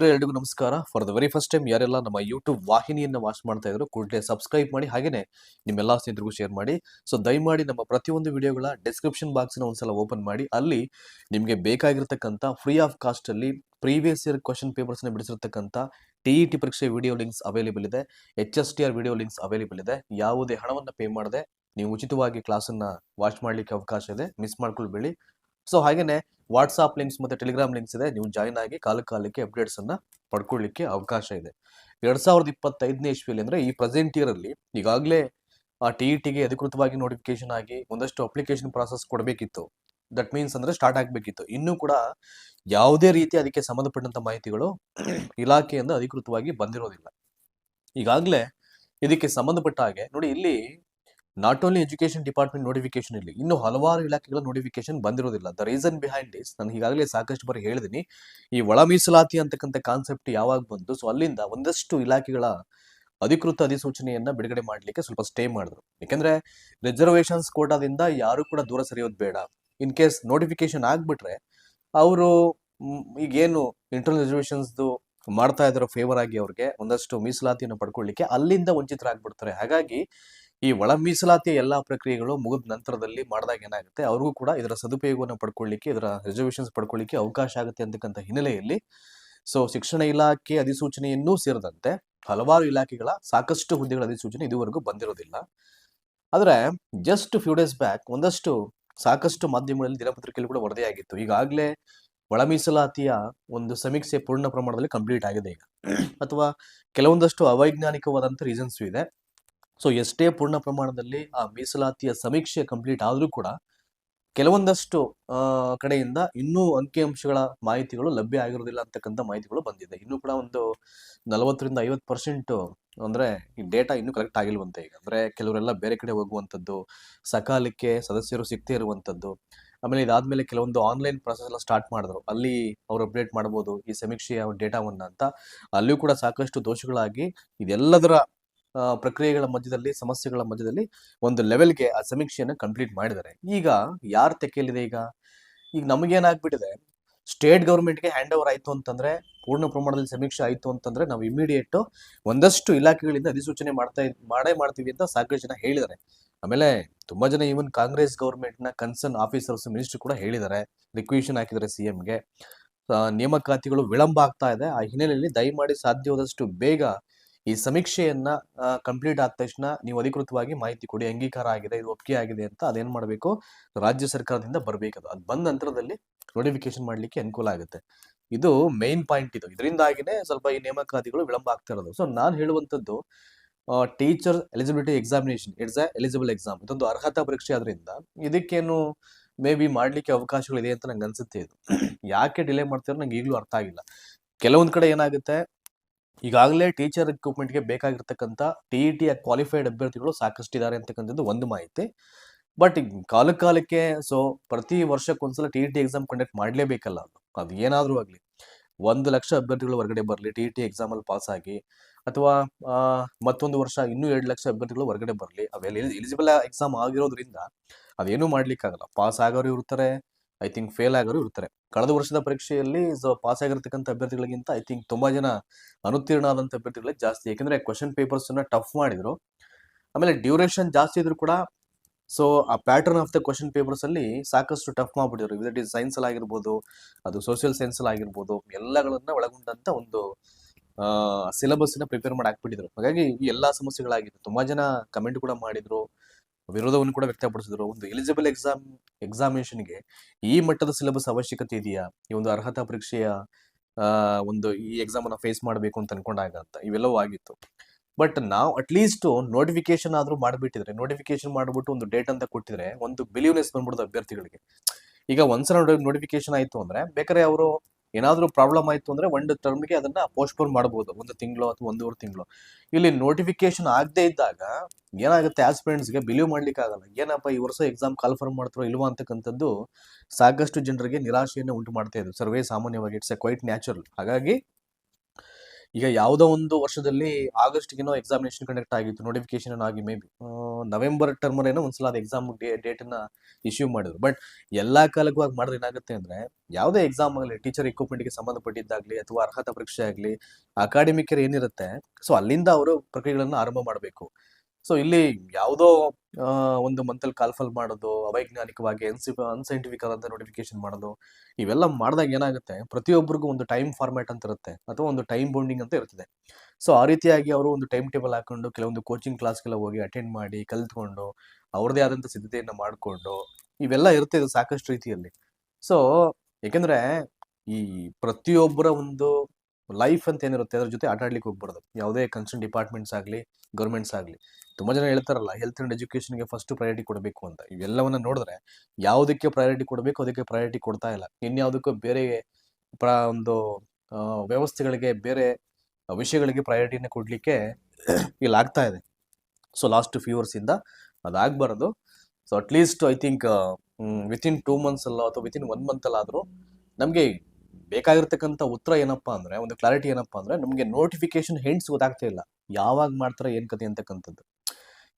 ಸ್ನೇಹಿತರೆ ಎಲ್ರಿಗೂ ನಮಸ್ಕಾರ. For the very first time ಯಾರೆಲ್ಲ ನಮ್ಮ ಯೂಟ್ಯೂಬ್ ವಾಹಿನಿಯನ್ನ ವಾಚ್ ಮಾಡ್ತಾ ಇದ್ರು ಕೂಡಲೇ ಸಬ್ಸ್ಕ್ರೈಬ್ ಮಾಡಿ, ಹಾಗೇನೆ ನಿಮ್ಮೆಲ್ಲ ಸ್ನೇಹಿತರಿಗೂ ಶೇರ್ ಮಾಡಿ. ಸೊ ದಯಮಾಡಿ ನಮ್ಮ ಪ್ರತಿಯೊಂದು ವಿಡಿಯೋಗಳ ಡಿಸ್ಕ್ರಿಪ್ಷನ್ ಬಾಕ್ಸ್ನ ಒಂದ್ಸಲ ಓಪನ್ ಮಾಡಿ. ಅಲ್ಲಿ ನಿಮಗೆ ಬೇಕಾಗಿರ್ತಕ್ಕಂಥ ಫ್ರೀ ಆಫ್ ಕಾಸ್ಟ್ ಅಲ್ಲಿ ಪ್ರೀವಿಯಸ್ ಇಯರ್ ಕ್ವಶನ್ ಪೇಪರ್ಸ್ನ ಬಿಡಿಸಿರ್ತಕ್ಕಂಥ ಟಿ ಇ ಟಿ ಪರೀಕ್ಷೆ ವಿಡಿಯೋ ಲಿಂಕ್ಸ್ ಅವೈಲೇಬಲ್ ಇದೆ. H S T R video links available ಇದೆ. ಯಾವುದೇ ಹಣವನ್ನು ಪೇ ಮಾಡದೆ, ನೀವು ಉಚಿತವಾಗಿ ಕ್ಲಾಸನ್ನ ವಾಚ್ ಮಾಡಲಿಕ್ಕೆ ಅವಕಾಶ ಇದೆ. ಮಿಸ್ ಮಾಡ್ಕೊಳ್ಬೇಡಿ. ಸೊ ಹಾಗೇನೆ ವಾಟ್ಸಾಪ್ ಲಿಂಕ್ಸ್ ಮತ್ತು ಟೆಲಿಗ್ರಾಮ್ ಲಿಂಕ್ಸ್ ಇದೆ. ನೀವು ಜಾಯ್ನ್ ಆಗಿ ಕಾಲ ಕಾಲಕ್ಕೆ ಅಪ್ಡೇಟ್ಸ್ ಅನ್ನ ಪಡ್ಕೊಳ್ಳಿಕ್ಕೆ ಅವಕಾಶ ಇದೆ. ಎರಡು ಸಾವಿರದ ಇಪ್ಪತ್ತೈದನೇ ಇಶ್ವಿಯಲ್ಲಿ ಅಂದರೆ ಈ ಪ್ರೆಸೆಂಟ್ ಇಯರಲ್ಲಿ ಈಗಾಗಲೇ ಆ ಟಿ ಇ ಟಿಗೆ ಅಧಿಕೃತವಾಗಿ ನೋಟಿಫಿಕೇಶನ್ ಆಗಿ ಒಂದಷ್ಟು ಅಪ್ಲಿಕೇಶನ್ ಪ್ರಾಸೆಸ್ ಕೊಡಬೇಕಿತ್ತು. ದಟ್ ಮೀನ್ಸ್ ಅಂದರೆ ಸ್ಟಾರ್ಟ್ ಆಗಬೇಕಿತ್ತು. ಇನ್ನೂ ಕೂಡ ಯಾವುದೇ ರೀತಿ ಅದಕ್ಕೆ ಸಂಬಂಧಪಟ್ಟಂಥ ಮಾಹಿತಿಗಳು ಇಲಾಖೆಯಿಂದ ಅಧಿಕೃತವಾಗಿ ಬಂದಿರೋದಿಲ್ಲ. ಈಗಾಗಲೇ ಇದಕ್ಕೆ ಸಂಬಂಧಪಟ್ಟ ಹಾಗೆ, ನೋಡಿ ಇಲ್ಲಿ not only education department notification ಇಲ್ಲಿ ಇನ್ನು ಹಲವಾರು ಇಲಾಖೆಗಳ ನೋಟಿಫಿಕೇಶನ್ ಬಂದಿರೋದಿಲ್ಲ. ದ ರೀಸನ್ ಬಿಹೈಂಡ್ ಇಸ್ ನಾನು ಈಗಾಗಲೇ ಸಾಕಷ್ಟು ಬಾರಿ ಹೇಳಿದ್ದೀನಿ ಈ ಒಳ ಮೀಸಲಾತಿ ಅಂತಕ್ಕಂಥ ಕಾನ್ಸೆಪ್ಟ್ ಯಾವಾಗ ಬಂತು? ಸೊ ಅಲ್ಲಿಂದ ಒಂದಷ್ಟು ಇಲಾಖೆಗಳ ಅಧಿಕೃತ ಅಧಿಸೂಚನೆಯನ್ನ ಬಿಡುಗಡೆ ಮಾಡಲಿಕ್ಕೆ ಸ್ವಲ್ಪ ಸ್ಟೇ ಮಾಡಿದ್ರು. ಯಾಕಂದ್ರೆ ರಿಸರ್ವೇಶನ್ಸ್ ಕೋಟಾದಿಂದ ಯಾರು ಕೂಡ ದೂರ ಸರಿಯೋದು ಬೇಡ. ಇನ್ ಕೇಸ್ ನೋಟಿಫಿಕೇಶನ್ ಆಗ್ಬಿಟ್ರೆ, ಅವರು ಈಗೇನು ಇಂಟರ್ನಲ್ ರಿಸರ್ವೇಶನ್ಸ್ದು ಮಾಡ್ತಾ ಇದಾರೋ ಫೇವರ್ ಆಗಿ ಅವ್ರಿಗೆ ಒಂದಷ್ಟು ಮೀಸಲಾತಿಯನ್ನು ಪಡ್ಕೊಳ್ಳಿಕ್ಕೆ ಅಲ್ಲಿಂದ ವಂಚಿತರಾಗ್ಬಿಡ್ತಾರೆ. ಹಾಗಾಗಿ ಈ ಒಳ ಮೀಸಲಾತಿಯ ಎಲ್ಲಾ ಪ್ರಕ್ರಿಯೆಗಳು ಮುಗಿದ ನಂತರದಲ್ಲಿ ಮಾಡಿದಾಗ ಏನಾಗುತ್ತೆ? ಅವ್ರಿಗೂ ಕೂಡ ಇದರ ಸದುಪಯೋಗವನ್ನು ಪಡ್ಕೊಳ್ಳಿಕ್ಕೆ, ಇದರ ರಿಸರ್ವೇಶನ್ಸ್ ಪಡ್ಕೊಳ್ಳಿಕ್ಕೆ ಅವಕಾಶ ಆಗುತ್ತೆ ಅಂತಕ್ಕಂಥ ಹಿನ್ನೆಲೆಯಲ್ಲಿ. ಸೊ ಶಿಕ್ಷಣ ಇಲಾಖೆ ಅಧಿಸೂಚನೆಯನ್ನೂ ಸೇರಿದಂತೆ ಹಲವಾರು ಇಲಾಖೆಗಳ ಸಾಕಷ್ಟು ಹುದ್ದೆಗಳ ಅಧಿಸೂಚನೆ ಇದುವರೆಗೂ ಬಂದಿರೋದಿಲ್ಲ. ಆದರೆ ಜಸ್ಟ್ ಫ್ಯೂ ಡೇಸ್ ಬ್ಯಾಕ್ ಒಂದಷ್ಟು ಸಾಕಷ್ಟು ಮಾಧ್ಯಮಗಳಲ್ಲಿ ದಿನಪತ್ರಿಕೆಯಲ್ಲಿ ಕೂಡ ವರದಿಯಾಗಿತ್ತು. ಈಗಾಗಲೇ ಒಳ ಮೀಸಲಾತಿಯ ಒಂದು ಸಮೀಕ್ಷೆ ಪೂರ್ಣ ಪ್ರಮಾಣದಲ್ಲಿ ಕಂಪ್ಲೀಟ್ ಆಗಿದೆ ಈಗ. ಅಥವಾ ಕೆಲವೊಂದಷ್ಟು ಅವೈಜ್ಞಾನಿಕವಾದಂಥ ರೀಸನ್ಸು ಇದೆ. ಸೊ ಎಷ್ಟೇ ಪೂರ್ಣ ಪ್ರಮಾಣದಲ್ಲಿ ಆ ಮೀಸಲಾತಿಯ ಸಮೀಕ್ಷೆ ಕಂಪ್ಲೀಟ್ ಆದರೂ ಕೂಡ ಕೆಲವೊಂದಷ್ಟು ಕಡೆಯಿಂದ ಇನ್ನೂ ಅಂಕಿಅಂಶಗಳ ಮಾಹಿತಿಗಳು ಲಭ್ಯ ಆಗಿರೋದಿಲ್ಲ ಅಂತಕ್ಕಂಥ ಮಾಹಿತಿಗಳು ಬಂದಿದೆ. ಇನ್ನೂ ಕೂಡ ಒಂದು ನಲವತ್ತರಿಂದ ಐವತ್ತು ಪರ್ಸೆಂಟ್ ಅಂದ್ರೆ ಈ ಡೇಟಾ ಇನ್ನೂ ಕಲೆಕ್ಟ್ ಆಗಿಲ್ವಂತೆ. ಈಗ ಅಂದ್ರೆ ಕೆಲವರೆಲ್ಲ ಬೇರೆ ಕಡೆ ಹೋಗುವಂಥದ್ದು, ಸಕಾಲಕ್ಕೆ ಸದಸ್ಯರು ಸಿಗ್ತೇ ಇರುವಂಥದ್ದು. ಆಮೇಲೆ ಇದಾದ್ಮೇಲೆ ಕೆಲವೊಂದು ಆನ್ಲೈನ್ ಪ್ರೊಸೆಸ್ ಎಲ್ಲ ಸ್ಟಾರ್ಟ್ ಮಾಡಿದ್ರು. ಅಲ್ಲಿ ಅವ್ರು ಅಪ್ಡೇಟ್ ಮಾಡ್ಬೋದು ಈ ಸಮೀಕ್ಷೆಯ ಡೇಟಾವನ್ನ ಅಂತ. ಅಲ್ಲಿಯೂ ಕೂಡ ಸಾಕಷ್ಟು ದೋಷಗಳಾಗಿ ಇದೆಲ್ಲದರ ಪ್ರಕ್ರಿಯೆಗಳ ಮಧ್ಯದಲ್ಲಿ, ಸಮಸ್ಯೆಗಳ ಮಧ್ಯದಲ್ಲಿ ಒಂದು ಲೆವೆಲ್ಗೆ ಆ ಸಮೀಕ್ಷೆಯನ್ನು ಕಂಪ್ಲೀಟ್ ಮಾಡಿದ್ದಾರೆ. ಈಗ ಯಾರು ತೆಕ್ಕೆಯಲ್ಲಿದೆ ಈಗ? ಈಗ ನಮಗೇನಾಗ್ಬಿಟ್ಟಿದೆ? ಸ್ಟೇಟ್ ಗೌರ್ಮೆಂಟ್ಗೆ ಹ್ಯಾಂಡ್ ಓವರ್ ಆಯ್ತು ಅಂತಂದ್ರೆ, ಪೂರ್ಣ ಪ್ರಮಾಣದಲ್ಲಿ ಸಮೀಕ್ಷೆ ಆಯ್ತು ಅಂತಂದ್ರೆ ನಾವು ಇಮಿಡಿಯೇಟ್ ಒಂದಷ್ಟು ಇಲಾಖೆಗಳಿಂದ ಅಧಿಸೂಚನೆ ಮಾಡ್ತಾ ಮಾಡೇ ಮಾಡ್ತೀವಿ ಅಂತ ಸಾಕಷ್ಟು ಜನ ಹೇಳಿದ್ದಾರೆ. ಆಮೇಲೆ ತುಂಬಾ ಜನ ಈವನ್ ಕಾಂಗ್ರೆಸ್ ಗೌರ್ಮೆಂಟ್ನ ಕನ್ಸರ್ನ್ ಆಫೀಸರ್ಸ್ ಮಿನಿಸ್ಟರ್ ಕೂಡ ಹೇಳಿದ್ದಾರೆ. ರಿಕ್ವಿಷನ್ ಹಾಕಿದ್ದಾರೆ ಸಿ ಎಂಗೆ ನೇಮಕಾತಿಗಳು ವಿಳಂಬ ಆಗ್ತಾ ಇದೆ. ಆ ಹಿನ್ನೆಲೆಯಲ್ಲಿ ದಯಮಾಡಿ ಸಾಧ್ಯವಾದಷ್ಟು ಬೇಗ ಈ ಸಮೀಕ್ಷೆಯನ್ನ ಕಂಪ್ಲೀಟ್ ಆದ ತಕ್ಷಣ ನೀವು ಅಧಿಕೃತವಾಗಿ ಮಾಹಿತಿ ಕೊಡಿ, ಅಂಗೀಕಾರ ಆಗಿದೆ, ಇದು ಒಪ್ಪಿಗೆ ಆಗಿದೆ ಅಂತ ಅದೇನ್ ಮಾಡಬೇಕು? ರಾಜ್ಯ ಸರ್ಕಾರದಿಂದ ಬರಬೇಕದು ಅದು. ಬಂದ ನಂತರದಲ್ಲಿ ನೋಟಿಫಿಕೇಶನ್ ಮಾಡ್ಲಿಕ್ಕೆ ಅನುಕೂಲ ಆಗುತ್ತೆ. ಇದು ಮೇನ್ ಪಾಯಿಂಟ್ ಇದು. ಇದರಿಂದಾಗಿನೇ ಸ್ವಲ್ಪ ಈ ನೇಮಕಾತಿಗಳು ವಿಳಂಬ ಆಗ್ತಾ ಇರೋದು. ಸೊ ನಾನು ಹೇಳುವಂಥದ್ದು teacher eligibility examination it's a eligible exam ಇದೊಂದು ಅರ್ಹತಾ ಪರೀಕ್ಷೆ ಆದ್ರಿಂದ ಇದಕ್ಕೇನು ಮೇ ಬಿ ಮಾಡಲಿಕ್ಕೆ ಅವಕಾಶಗಳಿದೆ ಅಂತ ನಂಗೆ ಅನ್ಸುತ್ತೆ ಇದು. ಯಾಕೆ ಡಿಲೇ ಮಾಡ್ತಿರೋ ನಂಗೆ ಈಗಲೂ ಅರ್ಥ ಆಗಿಲ್ಲ. ಕೆಲವೊಂದು ಕಡೆ ಏನಾಗುತ್ತೆ ಈಗಾಗಲೇ ಟೀಚರ್ ರಿಕ್ರೂಟ್ಮೆಂಟ್ಗೆ ಬೇಕಾಗಿರ್ತಕ್ಕಂಥ ಟಿ ಇ ಟಿ ಕ್ವಾಲಿಫೈಡ್ ಅಭ್ಯರ್ಥಿಗಳು ಸಾಕಷ್ಟು ಇದ್ದಾರೆ ಅಂತಕ್ಕಂಥದ್ದು ಒಂದು ಮಾಹಿತಿ. ಬಟ್ ಕಾಲ ಕಾಲಕ್ಕೆ ಸೊ ಪ್ರತಿ ವರ್ಷಕ್ಕೊಂದ್ಸಲ T E T exam conduct ಮಾಡಲೇಬೇಕಲ್ಲ ಅದು. ಅದು ಏನಾದರೂ ಆಗಲಿ. ಒಂದು ಲಕ್ಷ ಅಭ್ಯರ್ಥಿಗಳು ಹೊರಗಡೆ ಬರಲಿ ಟಿ ಇ ಟಿ ಎಕ್ಸಾಮಲ್ಲಿ ಪಾಸಾಗಿ ಅಥವಾ ಮತ್ತೊಂದು ವರ್ಷ ಇನ್ನೂ ಎರಡು ಲಕ್ಷ ಅಭ್ಯರ್ಥಿಗಳು ಹೊರಗಡೆ ಬರಲಿ, ಅವೆಲ್ಲ ಎಲಿಜಿಬಲ್ ಎಕ್ಸಾಮ್ ಆಗಿರೋದ್ರಿಂದ ಅದೇನೂ ಮಾಡಲಿಕ್ಕಾಗಲ್ಲ. ಪಾಸ್ ಆಗೋರು ಇರ್ತಾರೆ ಐ ಥಿಂಕ್ ಫೇಲ್ ಆಗೋರು ಇರ್ತಾರೆ. ಕಳೆದ ವರ್ಷದ ಪರೀಕ್ಷೆಯಲ್ಲಿ ಸೊ ಪಾಸ್ ಆಗಿರ್ತಕ್ಕಂಥ ಅಭ್ಯರ್ಥಿಗಳಿಗಿಂತ ಐ ಥಿಂಕ್ ತುಂಬಾ ಜನ ಅನುತ್ತೀರ್ಣ ಆದಂಥ ಅಭ್ಯರ್ಥಿಗಳೇ ಜಾಸ್ತಿ. ಯಾಕಂದ್ರೆ ಕ್ವಶನ್ ಪೇಪರ್ಸ್ ಅನ್ನ ಟಫ್ ಮಾಡಿದ್ರು. ಆಮೇಲೆ ಡ್ಯೂರೇಷನ್ ಜಾಸ್ತಿ ಇದ್ರು ಕೂಡ ಸೊ ಆ pattern of the question papers ಅಲ್ಲಿ ಸಾಕಷ್ಟು ಟಫ್ ಮಾಡ್ಬಿಟ್ಟಿದ್ರು. ಇಟ್ ಇಸ್ ಸೈನ್ಸ್ ಅಲ್ಲಿ ಆಗಿರ್ಬೋದು, ಅದು ಸೋಷಿಯಲ್ ಸೈನ್ಸ್ ಅಲ್ಲಿ ಆಗಿರ್ಬೋದು, ಎಲ್ಲಗಳನ್ನ ಒಳಗೊಂಡಂತ ಒಂದು ಸಿಲೆಬಸ್ನ ಪ್ರಿಪೇರ್ ಮಾಡಿ ಹಾಕ್ಬಿಟ್ಟಿದ್ರು. ಹಾಗಾಗಿ ಈ ಎಲ್ಲಾ ಸಮಸ್ಯೆಗಳಾಗಿತ್ತು ತುಂಬಾ ಜನ ಕಮೆಂಟ್ ಕೂಡ ಮಾಡಿದ್ರು. ವಿರೋಧವನ್ನು ಕೂಡ ವ್ಯಕ್ತಪಡಿಸಿದ್ರು. ಒಂದು ಎಲಿಜಿಬಲ್ ಎಕ್ಸಾಮ್ ಎಕ್ಸಾಮಿನೇಷನ್ಗೆ ಈ ಮಟ್ಟದ ಸಿಲೆಬಸ್ ಅವಶ್ಯಕತೆ ಇದೆಯಾ? ಈ ಒಂದು ಅರ್ಹತಾ ಪರೀಕ್ಷೆಯ ಒಂದು ಈ ಎಕ್ಸಾಮ್ ಅನ್ನ ಫೇಸ್ ಮಾಡಬೇಕು ಅಂತ ಅನ್ಕೊಂಡಾಗ ಅಂತ ಇವೆಲ್ಲವೂ ಆಗಿತ್ತು. ಬಟ್ ನಾವು ಅಟ್ಲೀಸ್ಟ್ ನೋಟಿಫಿಕೇಶನ್ ಆದ್ರೂ ಮಾಡಿಬಿಟ್ಟಿದ್ರೆ ನೋಟಿಫಿಕೇಶನ್ ಮಾಡ್ಬಿಟ್ಟು ಒಂದು ಡೇಟ್ ಅಂತ ಕೊಟ್ಟಿದ್ರೆ ಒಂದು ಬಿಲೀವ್ನೆಸ್ ಬಂದ್ಬಿಡೋದು ಅಭ್ಯರ್ಥಿಗಳಿಗೆ. ಈಗ ಒಂದ್ಸಲ ನೋಟಿಫಿಕೇಶನ್ ಆಯ್ತು ಅಂದ್ರೆ, ಬೇಕಾದ್ರೆ ಅವರು ಏನಾದ್ರೂ ಪ್ರಾಬ್ಲಮ್ ಆಯಿತು ಅಂದರೆ ಒಂದು ಟರ್ಮ್ಗೆ ಅದನ್ನ ಪೋಸ್ಟ್ಪೋನ್ ಮಾಡ್ಬೋದು. ಒಂದು ತಿಂಗಳು ಅಥವಾ ಒಂದೂವರೆ ತಿಂಗಳು. ಇಲ್ಲಿ ನೋಟಿಫಿಕೇಶನ್ ಆಗದೆ ಇದ್ದಾಗ ಏನಾಗುತ್ತೆ ಆಸ್ಪಿರೆಂಟ್ಸ್ಗೆ ಬಿಲೀವ್ ಮಾಡ್ಲಿಕ್ಕೆ ಆಗಲ್ಲ. ಏನಪ್ಪ ಈ ವರ್ಷ ಎಕ್ಸಾಮ್ ಕಾಲ್ಫರ್ಮ್ ಮಾಡ್ತಾರೋ ಇಲ್ವಾ ಅಂತಕ್ಕಂಥದ್ದು ಸಾಕಷ್ಟು ಜನರಿಗೆ ನಿರಾಶೆಯನ್ನು ಉಂಟು ಮಾಡ್ತಾ ಇದೆ. ಸರ್ವೇ ಸಾಮಾನ್ಯವಾಗಿ ಇಟ್ಸ್ ಎ ಕ್ವೈಟ್ ನ್ಯಾಚುರಲ್ ಹಾಗಾಗಿ ಈಗ ಯಾವುದೋ ಒಂದು ವರ್ಷದಲ್ಲಿ ಆಗಸ್ಟ್ಗೇನೋ ಎಕ್ಸಾಮಿನೇಷನ್ ಕಂಡಕ್ಟ್ ಆಗಿತ್ತು ನೋಟಿಫಿಕೇಶನ್ ಆಗಿ ಮೇ ಬಿ ನವೆಂಬರ್ ಟರ್ಮ್ ಏನೋ ಒಂದ್ಸಲ ಅದು ಎಕ್ಸಾಮ್ ಡೇಟ್ನ ಇಶ್ಯೂ ಮಾಡಿದ್ರು. ಬಟ್ ಎಲ್ಲಾ ಕಾಲಕ್ಕೂ ಆಗಿ ಮಾಡಿದ್ರೆ ಏನಾಗುತ್ತೆ ಅಂದ್ರೆ, ಯಾವುದೇ ಎಕ್ಸಾಮ್ ಆಗಲಿ ಟೀಚರ್ equipment ಗೆ ಸಂಬಂಧಪಟ್ಟಿದ್ದಾಗ್ಲಿ ಅಥವಾ ಅರ್ಹತಾ ಪರೀಕ್ಷೆ ಆಗಲಿ ಅಕಾಡೆಮಿಕರ್ ಏನಿರುತ್ತೆ ಸೊ ಅಲ್ಲಿಂದ ಅವರು ಪ್ರಕ್ರಿಯೆಗಳನ್ನ ಆರಂಭ ಮಾಡಬೇಕು. ಸೊ ಇಲ್ಲಿ ಯಾವುದೋ ಒಂದು ಮಂತಲ್ಲಿ ಕಾಲ್ಫಲ್ ಮಾಡೋದು, ಅವೈಜ್ಞಾನಿಕವಾಗಿ ಅನ್ಸಿ ಅನ್ಸೈಂಟಿಫಿಕ್ ಆದಂತ ನೋಟಿಫಿಕೇಶನ್ ಮಾಡೋದು, ಇವೆಲ್ಲ ಮಾಡಿದಾಗ ಏನಾಗುತ್ತೆ? ಪ್ರತಿಯೊಬ್ಬರಿಗೂ ಒಂದು ಟೈಮ್ ಫಾರ್ಮ್ಯಾಟ್ ಅಂತ ಇರುತ್ತೆ, ಅಥವಾ ಒಂದು ಟೈಮ್ ಬೌಂಡಿಂಗ್ ಅಂತ ಇರ್ತದೆ ಸೊ ಆ ರೀತಿಯಾಗಿ ಅವರು ಒಂದು ಟೈಮ್ ಟೇಬಲ್ ಹಾಕೊಂಡು ಕೆಲವೊಂದು ಕೋಚಿಂಗ್ ಕ್ಲಾಸ್ಗೆಲ್ಲ ಹೋಗಿ ಅಟೆಂಡ್ ಮಾಡಿ, ಕಲ್ತ್ಕೊಂಡು ಅವ್ರದೇ ಆದಂಥ ಸಿದ್ಧತೆಯನ್ನು ಮಾಡಿಕೊಂಡು, ಇವೆಲ್ಲ ಇರುತ್ತೆ ಸಾಕಷ್ಟು ರೀತಿಯಲ್ಲಿ. ಸೊ ಏಕೆಂದರೆ ಈ ಪ್ರತಿಯೊಬ್ಬರ ಒಂದು ಲೈಫ್ ಅಂತ ಏನಿರುತ್ತೆ ಅದ್ರ ಜೊತೆ ಆಟ ಆಡ್ಲಿಕ್ಕೆ ಹೋಗ್ಬಾರ್ದು. ಯಾವುದೇ ಕನ್ಸರ್ನ್ ಡಿಪಾರ್ಟ್ಮೆಂಟ್ಸ್ ಆಗಲಿ ಗೌರ್ಮೆಂಟ್ಸ್ ಆಗಲಿ. ತುಂಬ ಜನ ಹೇಳ್ತಾರಲ್ಲ ಹೆಲ್ತ್ ಆ್ಯಂಡ್ ಎಜುಕೇಷನ್ಗೆ ಫಸ್ಟ್ ಪ್ರಯಾರಿಟಿ ಕೊಡಬೇಕು ಅಂತ. ಇವೆಲ್ಲವನ್ನ ನೋಡಿದ್ರೆ ಯಾವುದಕ್ಕೆ ಪ್ರಯಾರಿಟಿ ಕೊಡಬೇಕು, ಅದಕ್ಕೆ ಪ್ರಯಾರಿಟಿ ಕೊಡ್ತಾ ಇಲ್ಲ. ಇನ್ಯಾವುದಕ್ಕೂ ಬೇರೆ ಪ್ರ ಒಂದು ವ್ಯವಸ್ಥೆಗಳಿಗೆ, ಬೇರೆ ವಿಷಯಗಳಿಗೆ ಪ್ರಯಾರಿಟಿನ ಕೊಡಲಿಕ್ಕೆ ಇಲ್ಲಿ ಆಗ್ತಾ ಇದೆ. ಸೊ ಲಾಸ್ಟ್ ಫ್ಯೂ ಇಂದ ಅದಾಗಬಾರ್ದು. So at least I think within two months ಅಲ್ಲ ಅಥವಾ ವಿತಿನ್ ಒನ್ ಮಂತ್ ಅಲ್ಲಾದರೂ ನಮಗೆ ಬೇಕಾಗಿರ್ತಕ್ಕಂಥ ಉತ್ತರ ಏನಪ್ಪಾ ಅಂದ್ರೆ, ಒಂದು ಕ್ಲಾರಿಟಿ ಏನಪ್ಪಾ ಅಂದ್ರೆ, ನಮಗೆ ನೋಟಿಫಿಕೇಶನ್ ಹೆಂಡ್ಸ್ ಗೊತ್ತಾಗ್ತಾ ಇಲ್ಲ. ಯಾವಾಗ ಮಾಡ್ತಾರೆ ಏನ್ ಕತೆ ಅಂತಕ್ಕಂಥದ್ದು.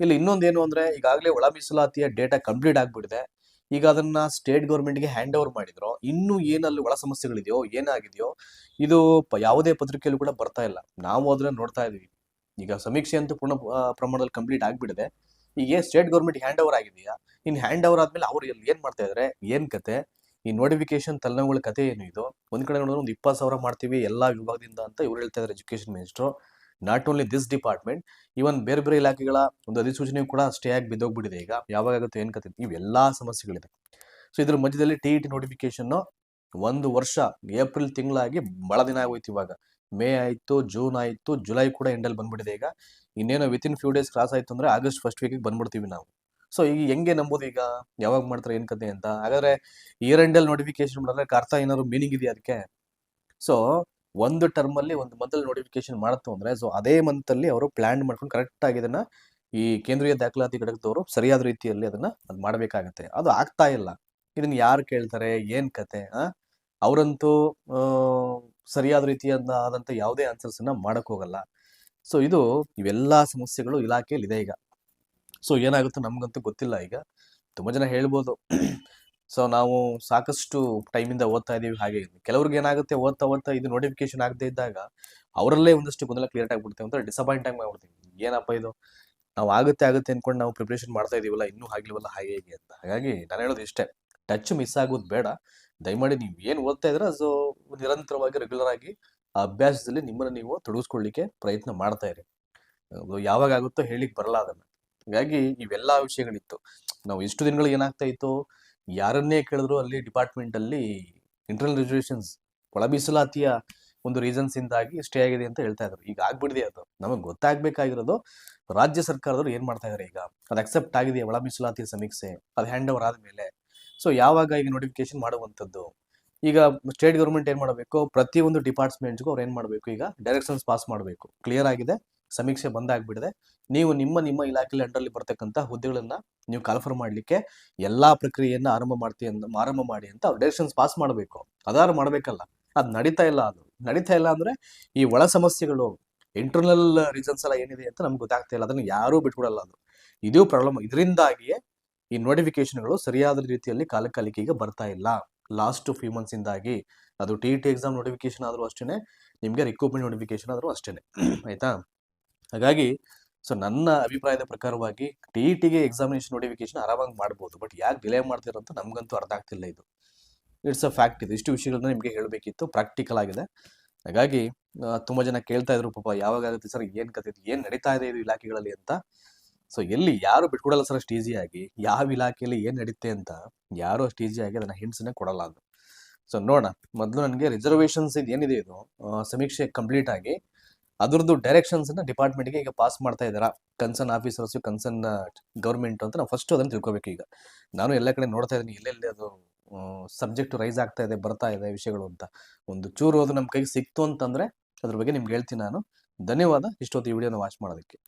ಇಲ್ಲಿ ಇನ್ನೊಂದೇನು ಅಂದ್ರೆ, ಈಗಾಗಲೇ ಒಳ ಮೀಸಲಾತಿಯ ಡೇಟಾ ಕಂಪ್ಲೀಟ್ ಆಗ್ಬಿಟ್ಟಿದೆ. ಈಗ ಅದನ್ನ ಸ್ಟೇಟ್ ಗೌರ್ಮೆಂಟ್ಗೆ ಹ್ಯಾಂಡ್ ಓವರ್ ಮಾಡಿದ್ರು. ಇನ್ನೂ ಏನಲ್ಲಿ ಒಳ ಸಮಸ್ಯೆಗಳಿದೆಯೋ, ಏನಾಗಿದೆಯೋ, ಇದು ಯಾವುದೇ ಪತ್ರಿಕೆಯಲ್ಲೂ ಕೂಡ ಬರ್ತಾ ಇಲ್ಲ. ನಾವು ಅದನ್ನ ನೋಡ್ತಾ ಇದೀವಿ ಈಗ ಸಮೀಕ್ಷೆ ಅಂತೂ ಪೂರ್ಣ ಪ್ರಮಾಣದಲ್ಲಿ ಕಂಪ್ಲೀಟ್ ಆಗ್ಬಿಟ್ಟಿದೆ. ಈಗ ಸ್ಟೇಟ್ ಗೌರ್ಮೆಂಟ್ ಹ್ಯಾಂಡ್ ಓವರ್ ಆಗಿದೆಯಾ? ಇನ್ ಹ್ಯಾಂಡ್ ಓವರ್ ಆದ್ಮೇಲೆ ಅವ್ರು ಎಲ್ಲಿ ಏನ್ ಮಾಡ್ತಾ ಇದಾರೆ? ಏನ್ ಕತೆ ಈ ನೋಟಿಫಿಕೇಶನ್ ತಲೆನೋವುಗಳ ಕತೆ ಏನು ಇದು? ಒಂದು ಕಡೆ ನೋಡಿದ್ರೆ ಒಂದು ಇಪ್ಪತ್ತು ಸಾವಿರ ಮಾಡ್ತೀವಿ ಎಲ್ಲಾ ವಿಭಾಗದಿಂದ ಅಂತ ಇವ್ರು ಹೇಳ್ತಾ ಇದಾರೆ education minister not only this department even ಬೇರೆ ಬೇರೆ ಇಲಾಖೆಗಳ ಒಂದು ಅಧಿಸೂಚನೆ ಕೂಡ ಸ್ಟೇ ಆಗಿ ಬಿದ್ದೋಗ್ಬಿಟ್ಟಿದೆ ಈಗ. ಯಾವಾಗ ಆಗುತ್ತೆ ಏನ್ ಕತೆ? ಇವೆಲ್ಲ ಸಮಸ್ಯೆಗಳಿದೆ. ಸೊ ಇದ್ರ ಮಧ್ಯದಲ್ಲಿ ಟಿ ಇ ಟಿ ನೋಟಿಫಿಕೇಶನ್ ಒಂದು ವರ್ಷ ಏಪ್ರಿಲ್ ತಿಂಗಳಾಗಿ ಬಹಳ ದಿನ ಆಗೋಯ್ತು ಇವಾಗ. ಮೇ ಆಯಿತು ಜೂನ್ ಆಯಿತು ಜುಲೈ ಕೂಡ ಎಂಡಲ್ಲಿ ಬಂದ್ಬಿಟ್ಟಿದೆ ಈಗ. ಇನ್ನೇನೋ ವಿತಿನ್ ಫ್ಯೂ ಡೇಸ್ ಕ್ರಾಸ್ ಆಯ್ತು ಅಂದ್ರೆ ಆಗಸ್ಟ್ ಫಸ್ಟ್ ವೀಕಿಗೆ ಬಂದ್ಬಿಡ್ತೀವಿ ನಾವು. ಸೊ ಈಗ ಹೆಂಗೆ ನಂಬೋದು ಈಗ? ಯಾವಾಗ ಮಾಡ್ತಾರೆ, ಏನ್ ಕತೆ ಅಂತ? ಹಾಗಾದ್ರೆ ಇಯರ್ ಎಂಡಲ್ಲಿ ನೋಟಿಫಿಕೇಶನ್ ಮಾಡಿದ್ರೆ ಅರ್ಥ ಏನಾದ್ರು ಮೀನಿಂಗ್ ಇದೆಯಾ ಅದಕ್ಕೆ ಸೊ ಒಂದು ಟರ್ಮ್ ಅಲ್ಲಿ ಒಂದು ಮಂತ್ ಅಲ್ಲಿ ನೋಟಿಫಿಕೇಶನ್ ಮಾಡುತ್ತೆ ಅಂದ್ರೆ ಸೊ ಅದೇ ಮಂತ್ ಅಲ್ಲಿ ಅವರು ಪ್ಲಾನ್ ಮಾಡ್ಕೊಂಡು ಕರೆಕ್ಟ್ ಆಗಿ ಇದನ್ನ ಈ ಕೇಂದ್ರೀಯ ದಾಖಲಾತಿ ಘಟಕದವರು ಸರಿಯಾದ ರೀತಿಯಲ್ಲಿ ಅದನ್ನ ಅದ್ ಮಾಡಬೇಕಾಗತ್ತೆ. ಅದು ಆಗ್ತಾ ಇಲ್ಲ. ಇದನ್ನ ಯಾರು ಕೇಳ್ತಾರೆ, ಏನ್ ಕತೆ ಅವರಂತೂ ಸರಿಯಾದ ರೀತಿಯಾದ ಆದಂತ ಯಾವುದೇ ಆನ್ಸರ್ಸ್ ಅನ್ನ ಮಾಡಕ್ ಹೋಗಲ್ಲ. ಸೊ ಇದು ಇವೆಲ್ಲ ಸಮಸ್ಯೆಗಳು ಇಲಾಖೆಯಲ್ಲಿ ಇದೆ ಈಗ. ಸೊ ಏನಾಗುತ್ತೋ ನಮಗಂತೂ ಗೊತ್ತಿಲ್ಲ ಈಗ. ತುಂಬಾ ಜನ ಹೇಳ್ಬೋದು. ಸೊ ನಾವು ಸಾಕಷ್ಟು ಟೈಮಿಂದ ಓದ್ತಾ ಇದೀವಿ ಹಾಗೆ. ಕೆಲವ್ರಿಗೆ ಏನಾಗುತ್ತೆ, ಓದ್ತಾ ಓದ್ತಾ ಇದು ನೋಟಿಫಿಕೇಶನ್ ಆಗದೆ ಇದ್ದಾಗ ಅವರಲ್ಲೇ ಒಂದಷ್ಟು ಗೊಂದಲ ಕ್ಲಿಯರ್ ಆಗ್ಬಿಡ್ತೇವೆ ಅಂತ ಡಿಸಪಾಯಿಂಟ್ ಆಗಿ ಮಾಡ್ಬಿಡ್ತೀವಿ. ಏನಪ್ಪ ಇದು? ನಾವು ಆಗುತ್ತೆ ಆಗುತ್ತೆ ಅನ್ಕೊಂಡು ನಾವು ಪ್ರಿಪ್ರೇಷನ್ ಮಾಡ್ತಾ ಇದೀವಲ್ಲ, ಇನ್ನೂ ಆಗ್ಲಿವಲ್ಲ ಹಾಗೆ ಹೇಗೆ ಅಂತ. ಹಾಗಾಗಿ ನಾನು ಹೇಳೋದು ಇಷ್ಟೇ. ಟಚ್ ಮಿಸ್ ಆಗೋದು ಬೇಡ. ದಯಮಾಡಿ ನೀವು ಏನು ಓದ್ತಾ ಇದ್ರೆ ಸೊ ನಿರಂತರವಾಗಿ ರೆಗ್ಯುಲರ್ ಆಗಿ ಆ ಅಭ್ಯಾಸದಲ್ಲಿ ನಿಮ್ಮನ್ನ ನೀವು ತೊಡಗಿಸ್ಕೊಳ್ಳಿಕ್ಕೆ ಪ್ರಯತ್ನ ಮಾಡ್ತಾ ಇರಿ. ಯಾವಾಗ ಆಗುತ್ತೋ ಹೇಳಿಕ್ ಬರಲ್ಲ ಅದನ್ನ. ಹಾಗಾಗಿ ಇವೆಲ್ಲ ವಿಷಯಗಳಿತ್ತು. ನಾವು ಇಷ್ಟು ದಿನಗಳಿಗೆ ಏನಾಗ್ತಾ ಇತ್ತು, ಯಾರನ್ನೇ ಕೇಳಿದ್ರು ಅಲ್ಲಿ ಡಿಪಾರ್ಟ್ಮೆಂಟ್ ಅಲ್ಲಿ ಇಂಟರ್ನಲ್ ರಿಸರ್ವೇಷನ್ಸ್ ಒಳ ಮೀಸಲಾತಿಯ ಒಂದು ರೀಸನ್ಸ್ ಇಂದಾಗಿ ಸ್ಟೇ ಆಗಿದೆ ಅಂತ ಹೇಳ್ತಾ ಇದ್ರು. ಈಗ ಆಗ್ಬಿಡಿದೆ ಅದು. ನಮಗೆ ಗೊತ್ತಾಗ್ಬೇಕಾಗಿರೋದು, ರಾಜ್ಯ ಸರ್ಕಾರದವ್ರು ಏನ್ ಮಾಡ್ತಾ ಇದಾರೆ ಈಗ? ಅದು ಅಕ್ಸೆಪ್ಟ್ ಆಗಿದೆ ಒಳ ಮೀಸಲಾತಿಯ ಸಮೀಕ್ಷೆ? ಅದು ಹ್ಯಾಂಡ್ ಓವರ್ ಆದ್ಮೇಲೆ. ಸೊ ಯಾವಾಗ ಈಗ ನೋಟಿಫಿಕೇಶನ್ ಮಾಡುವಂಥದ್ದು? ಈಗ ಸ್ಟೇಟ್ ಗೌರ್ಮೆಂಟ್ ಏನ್ ಮಾಡಬೇಕು? ಪ್ರತಿಯೊಂದು ಡಿಪಾರ್ಟ್ಮೆಂಟ್ಗೂ ಅವ್ರು ಏನ್ ಮಾಡಬೇಕು ಈಗ? ಡೈರೆಕ್ಷನ್ಸ್ ಪಾಸ್ ಮಾಡಬೇಕು. ಕ್ಲಿಯರ್ ಆಗಿದೆ? ಸಮೀಕ್ಷೆ ಬಂದಾಗ್ಬಿಡಿದೆ ನೀವು ನಿಮ್ಮ ನಿಮ್ಮ ಇಲಾಖೆಯಲ್ಲಿ ಅಂಡರ್ಲಿ ಬರ್ತಕ್ಕಂಥ ಹುದ್ದೆಗಳನ್ನ ನೀವು ಕಾಲ್ಫರ್ ಮಾಡಲಿಕ್ಕೆ ಎಲ್ಲಾ ಪ್ರಕ್ರಿಯೆಯನ್ನು ಆರಂಭ ಮಾಡ್ತೀವಿ ಆರಂಭ ಮಾಡಿ ಅಂತ ಡೈರೆಕ್ಷನ್ಸ್ ಪಾಸ್ ಮಾಡಬೇಕು. ಅದಾರು ಮಾಡಬೇಕಲ್ಲ. ಅದು ನಡೀತಾ ಇಲ್ಲ ಅದು. ನಡೀತಾ ಇಲ್ಲ ಅಂದರೆ ಈ ಒಳ ಸಮಸ್ಯೆಗಳು ಇಂಟರ್ನಲ್ ರೀಸನ್ಸ್ ಎಲ್ಲ ಏನಿದೆ ಅಂತ ನಮ್ಗೆ ಗೊತ್ತಾಗ್ತಾ ಇಲ್ಲ. ಅದನ್ನು ಯಾರೂ ಬಿಟ್ಕೊಡಲ್ಲ ಅದು. ಇದು ಪ್ರಾಬ್ಲಮ್ ಇದರಿಂದಾಗಿಯೇ ಈ ನೋಟಿಫಿಕೇಶನ್ಗಳು ಸರಿಯಾದ ರೀತಿಯಲ್ಲಿ ಕಾಲ ಕಾಲಕ್ಕೆ ಈಗ ಬರ್ತಾ ಇಲ್ಲ. ಲಾಸ್ಟ್ ಫ್ಯೂ ಮಂತ್ಸ್ ಇಂದಾಗಿ. ಅದು ಟಿ ಟಿ ಎಕ್ಸಾಮ್ ನೋಟಿಫಿಕೇಶನ್ ಆದರೂ ಅಷ್ಟೇ ನಿಮಗೆ ರಿಕ್ರೂಟ್ಮೆಂಟ್ ನೋಟಿಫಿಕೇಶನ್ ಆದರೂ ಅಷ್ಟೇ ಆಯ್ತಾ? ಹಾಗಾಗಿ ಸೊ ನನ್ನ ಅಭಿಪ್ರಾಯದ ಪ್ರಕಾರವಾಗಿ ಟಿ ಟಿಗೆ ಎಕ್ಸಾಮಿನೇಷನ್ ನೋಟಿಫಿಕೇಶನ್ ಆರಾಮಾಗಿ ಮಾಡ್ಬೋದು ಬಟ್ ಯಾಕೆ ಡಿಲೇ ಮಾಡ್ತಿರೋಂತ ನಮಗಂತೂ ಅರ್ಥ ಆಗ್ತಿಲ್ಲ ಇದು. ಇಟ್ಸ್ ಅ ಫ್ಯಾಕ್ಟ್ ಇದು. ಇಷ್ಟು ವಿಷಯಗಳನ್ನ ನಿಮಗೆ ಹೇಳಬೇಕಿತ್ತು ಪ್ರಾಕ್ಟಿಕಲ್ ಆಗಿದೆ. ಹಾಗಾಗಿ ತುಂಬ ಜನ ಕೇಳ್ತಾ ಇದ್ರು, ಪಾಪ, ಯಾವಾಗ ಆಗುತ್ತೆ ಸರ್? ಏನು ಕತೆ ಏನ್ ನಡೀತಾ ಇದೆ ಇದು ಇಲಾಖೆಗಳಲ್ಲಿ? ಅಂತ. ಸೊ ಎಲ್ಲಿ ಯಾರು ಬಿಟ್ಕೊಡಲ್ಲ ಸರ್ ಅಷ್ಟು ಈಸಿಯಾಗಿ ಯಾವ ಇಲಾಖೆಯಲ್ಲಿ ಏನು ನಡೀತೆ ಅಂತ ಯಾರು ಅಷ್ಟು ಈಸಿಯಾಗಿ ಅದನ್ನು ಹಿಂಟ್ಸನ್ನೇ ಕೊಡಲ್ಲ ಅದು. ಸೊ ನೋಡೋಣ. ಮೊದಲು ನನಗೆ ರಿಸರ್ವೇಷನ್ಸ್ ಇದು ಏನಿದೆ ಇದು? ಸಮೀಕ್ಷೆ ಕಂಪ್ಲೀಟ್ ಆಗಿ ಅದ್ರದ್ದು ಡೈರೆಕ್ಷನ್ಸ್ನ ಡಿಪಾರ್ಟ್ಮೆಂಟ್ಗೆ ಈಗ ಪಾಸ್ ಮಾಡ್ತಾ ಇದ್ದಾರಾ? ಕನ್ಸರ್ನ್ ಆಫೀಸರ್ಸ್ ಕನ್ಸರ್ನ್ ಗೌರ್ಮೆಂಟ್ ಅಂತ ನಾವು ಫಸ್ಟ್ ಅದನ್ನ ತಿಳ್ಕೊಬೇಕು ಈಗ. ನಾನು ಎಲ್ಲ ಕಡೆ ನೋಡ್ತಾ ಇದ್ದೀನಿ, ಎಲ್ಲೆಲ್ಲಿ ಅದು ಸಬ್ಜೆಕ್ಟ್ ರೈಸ್ ಆಗ್ತಾ ಇದೆ, ಬರ್ತಾ ಇದೆ ವಿಷಯಗಳು ಅಂತ. ಒಂದು ಚೂರು ಅದು ನಮ್ಮ ಕೈಗೆ ಸಿಕ್ತು ಅಂತಂದ್ರೆ ಅದ್ರ ಬಗ್ಗೆ ನಿಮ್ಗೆ ಹೇಳ್ತೀನಿ ನಾನು. ಧನ್ಯವಾದ. ಇಷ್ಟೊತ್ತು ಈ ವಿಡಿಯೋನ ವಾಚ್ ಮಾಡೋದಕ್ಕೆ.